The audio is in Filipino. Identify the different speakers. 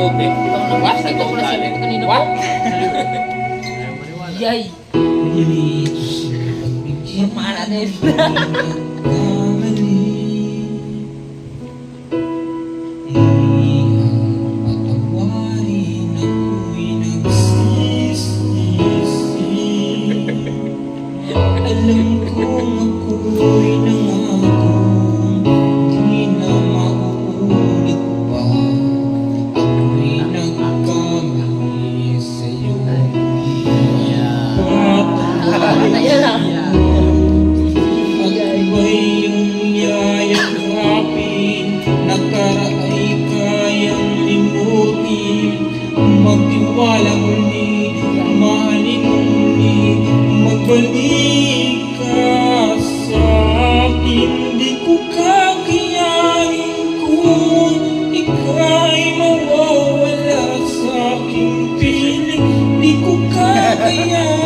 Speaker 1: Gope. What? Ito ko na sinabi kanina
Speaker 2: What?
Speaker 1: Yay! Formahan natin.
Speaker 3: Kayang limutin Magtiwala muli, mahalin muli Magbalik ka sa akin Di ko kakayanin kung ika'y mawawala sa aking piling Di ko kakayanin